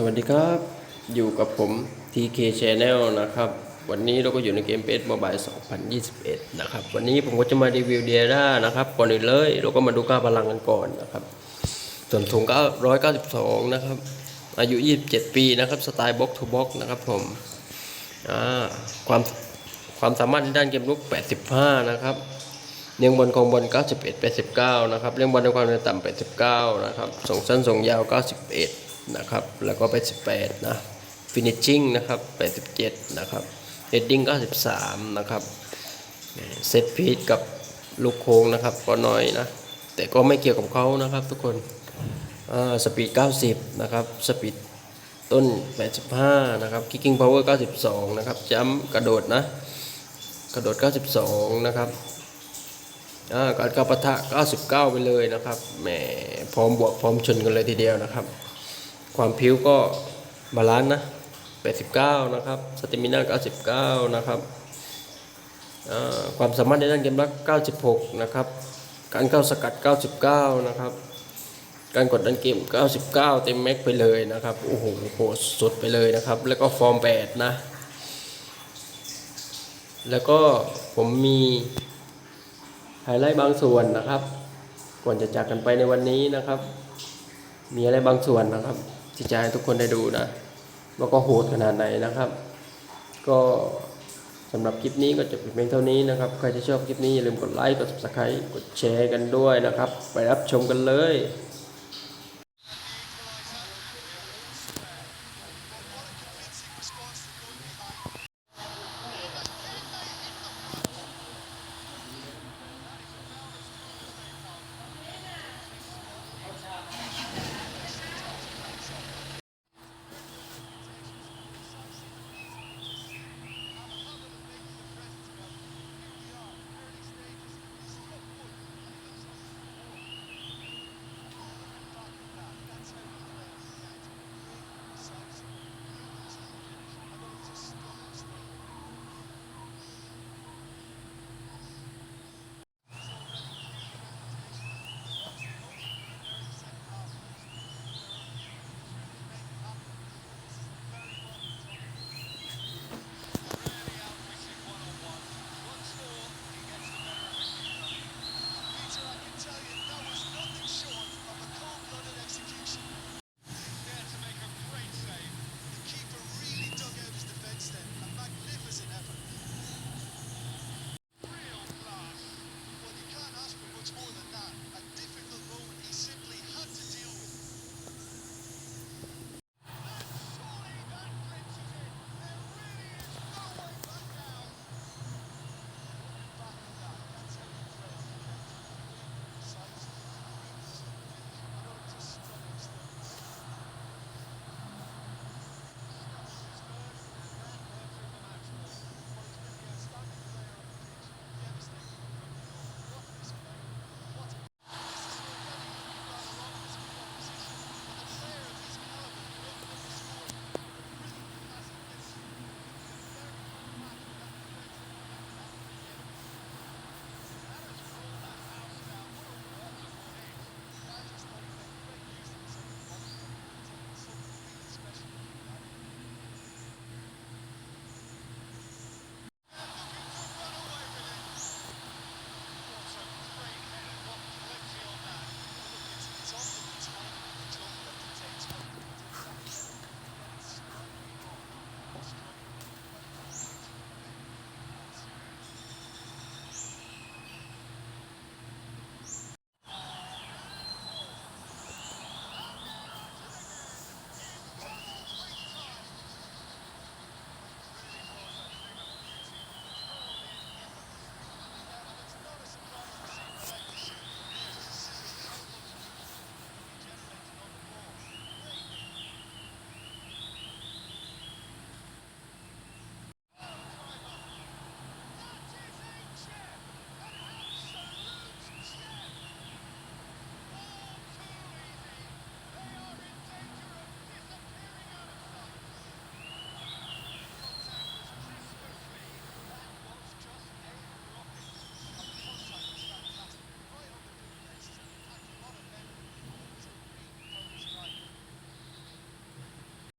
สวัสดีครับ อยู่กับผม TK Channel นะครับ วันนี้เราก็อยู่ในเกมเ s โมบาย2021 นะครับ วันนี้ผมก็จะมารีวิวเดียร่านะครับ ก่อนอื่นเลย เราก็มาดูค่าพลังกันก่อนนะครับ ส่วนถุงก็192 นะครับ อายุ 27 ปีนะครับ สไตล์บ็อกทูบ็อกนะครับผม ความความสามารถในด้านเกมลุก 85 นะครับเลี้ยงบอลคองบอล91 89 นะครับเลี้ยงบอลในความเร็วต่ำ89 นะครับ ส่งสั้นส่งยาว 91 นะครับ แล้วก็ 88 นะ finishing นะครับ 87 นะครับ heading 93 นะครับ เซตพีทกับลูกโค้งนะครับ ก็น้อยนะ แต่ก็ไม่เกี่ยวกับเขานะครับทุกคนสปีด 90 นะครับ สปีดต้น 85 นะครับ kicking power 92 นะครับจัมกระโดดนะ กระโดด 92 นะครับการกระปะทะ 99 ไปเลยนะครับ แหม พร้อมบวก พร้อมชนกันเลยทีเดียวนะครับ ความผิวก็บาลานซ์นะ 89 นะครับสเตมินา99 นะครับความสามารถในด้านเกมรัก 96 นะครับ การเข้าสกัด 99 นะครับ การกดดันเกม 99 เต็มแม็กไปเลยนะครับ โอ้โหโหสุดไปเลยนะครับ แล้วก็ฟอร์ม 8 นะ แล้วก็ผมมีไฮไลท์บางส่วนนะครับ ก่อนจะจากกันไปในวันนี้นะครับ มีอะไรบางส่วนนะครับ ที่จะให้ทุกคนได้ดูนะว่าก็โหดขนาดไหนนะครับ ก็สำหรับคลิปนี้ก็จะเป็นเพียงเท่านี้นะครับ ใครที่ชอบคลิปนี้อย่าลืมกดไลค์ กด subscribe กดแชร์กันด้วยนะครับ ไปรับชมกันเลย